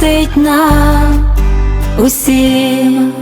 світить нам усім.